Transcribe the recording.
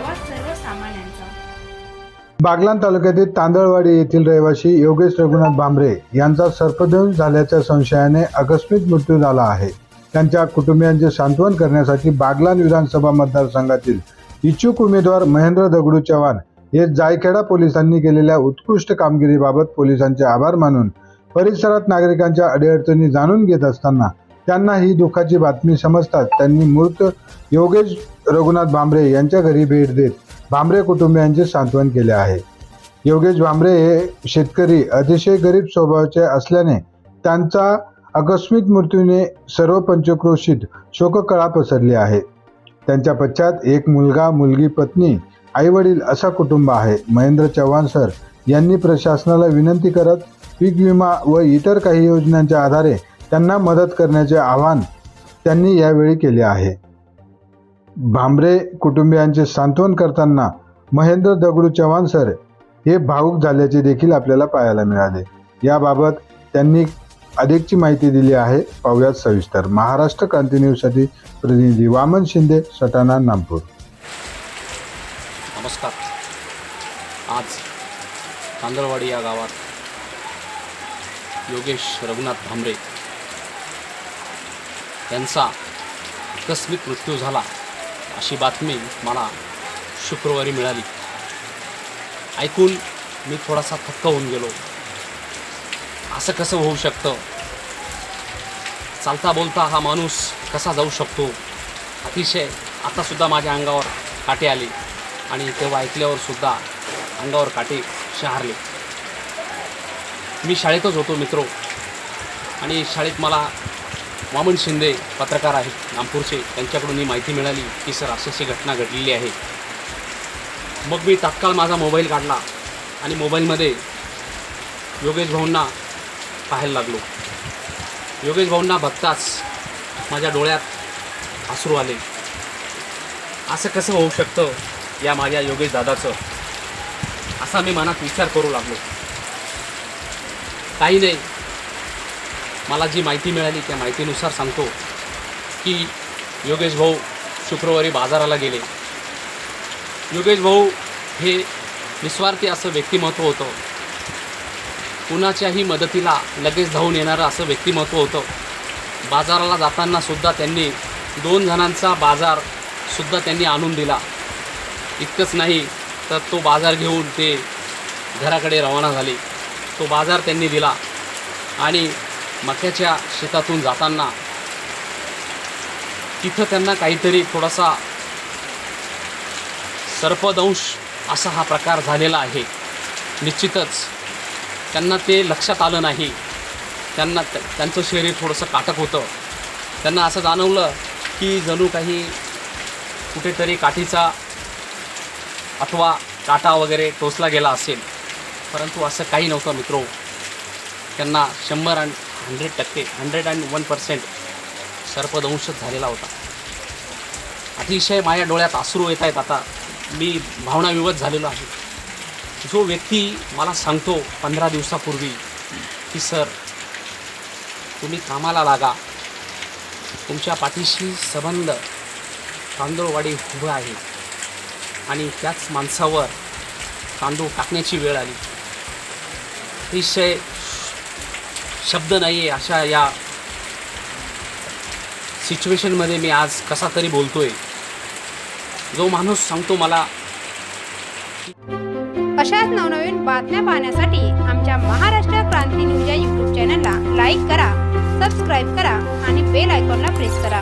आवाज सर्वसामान्यांचा. बागलाण तालुक्यातील तांदळवाडी येथील रहिवासी योगेश रघुनाथ भांबरे यांचा सर्पदंश झाल्याच्या संशयाने आकस्मिक मृत्यू झाला आहे. त्यांच्या कुटुंबियांचे सांत्वन करण्यासाठी बागलाण विधानसभा मतदारसंघातील इच्छुक उमेदवार महेंद्र दगडू चव्हाण हे जायखेडा पोलिसांनी केलेल्या उत्कृष्ट कामगिरीबाबत पोलिसांचे आभार मानून परिसरात नागरिकांच्या अडीअडचणी जाणून घेत असताना त्यांना ही दुःखाची बातमी समजताच त्यांनी मृत योगेश रघुनाथ भांबरे यांच्या घरी भेट देत भांबरे कुटुंबियांचे सांत्वन केले आहे. योगेश भांबरे हे शेतकरी अतिशय गरीब स्वभावाचे असल्याने त्यांचा आकस्मिक मृत्यूने सर्व पंचक्रोशीत शोककळा पसरली आहे. त्यांच्या पश्चात एक मुलगा मुलगी पत्नी आई वडील असा कुटुंब आहे. महेंद्र चव्हाण सर यांनी प्रशासनाला विनंती करत पीक विमा व इतर काही योजनांच्या आधारे त्यांना मदत करण्याचे आवाहन त्यांनी यावेळी केले आहे. भांबरे कुटुंबियांचे सांत्वन करताना महेंद्र दगडू चव्हाण सर हे भावूक झाल्याचे देखील आपल्याला पाहायला मिळाले. याबाबत त्यांनी अधिकची माहिती दिली आहे. पाहुयात सविस्तर. महाराष्ट्र क्रांती न्यूजसाठी प्रतिनिधी वामन शिंदे सटाणा नागपूर. नमस्कार. आज तांदळवाडी या गावात योगेश रघुनाथ भांबरे यांचा आकस्मिक मृत्यू झाला अशी बातमी मला शुक्रवारी मिळाली. ऐकून मी थोडासा थक्क होऊन गेलो. असं कसं होऊ शकतं? चालता बोलता हा माणूस कसा जाऊ शकतो? अतिशय आतासुद्धा माझ्या अंगावर काटे आले आणि तेव्हा ऐकल्यावर सुद्धा अंगावर काटे शहारले. मी शाळेतच होतो मित्रो आणि शाळेत मला वामन शिंदे पत्रकार आहेत. नागपूरचे त्यांच्याकडून ही माहिती मिळाली की सर अशी अशी घटना घडलेली आहे. मग मी तात्काळ माझा मोबाईल काढला आणि मोबाईलमध्ये योगेश भाऊंना पाहायला लागलो. योगेश भाऊंना बघताच माझ्या डोळ्यात आसरू आले. असं कसं होऊ शकतं या माझ्या योगेश दादाचं? असा मी मनात विचार करू लागलो. काही नाही. मला जी माहिती मिळाली त्या माहितीनुसार सांगतो की योगेश भाऊ शुक्रवारी बाजाराला गेले. योगेश भाऊ हे निस्वार्थी असं व्यक्तिमत्व होतं. कुणाच्याही मदतीला लगेच धावून येणारं असं व्यक्तिमत्व होतं. बाजाराला जाताना सुद्धा त्यांनी दोन जणांचा बाजारसुद्धा त्यांनी आणून दिला. इतकंच नाही तर तो बाजार घेऊन ते घराकडे रवाना झाले. तो बाजार त्यांनी दिला आणि मक्याच्या शेतातून जाताना तिथं त्यांना काहीतरी थोडासा सर्पदंश असा हा प्रकार झालेला आहे. निश्चितच त्यांना ते लक्षात आलं नाही. त्यांना त्यांचं शरीर थोडंसं काटक होतं. त्यांना असं जाणवलं की जणू काही कुठेतरी काठीचा अथवा काटा वगैरे टोचला गेला असेल. परंतु असं काही नव्हतं मित्रो. त्यांना शंभर आणि हंड्रेड टक्के हंड्रेड अँड वन पर्सेंट सर्पदंश झालेला होता. अतिशय माझ्या डोळ्यात आसरू येत आहेत आता. मी भावनाविवत झालेलो आहे. जो व्यक्ती मला सांगतो पंधरा दिवसापूर्वी की सर तुम्ही कामाला लागा. तुमच्या पाठीशी संबंध तांदूळवाडी उभं आहे आणि त्याच माणसावर तांदूळ टाकण्याची वेळ आली. अतिशय शब्द नाही आहे अशा या सिच्युएशनमध्ये मी आज कसा तरी बोलतोय. जो माणूस सांगतो मला. अशाच नवनवीन बातम्या पाहण्यासाठी आमच्या महाराष्ट्र क्रांती न्यूज या यूट्यूब चॅनलला लाईक करा सबस्क्राईब करा आणि बेल आयकॉनला प्रेस करा.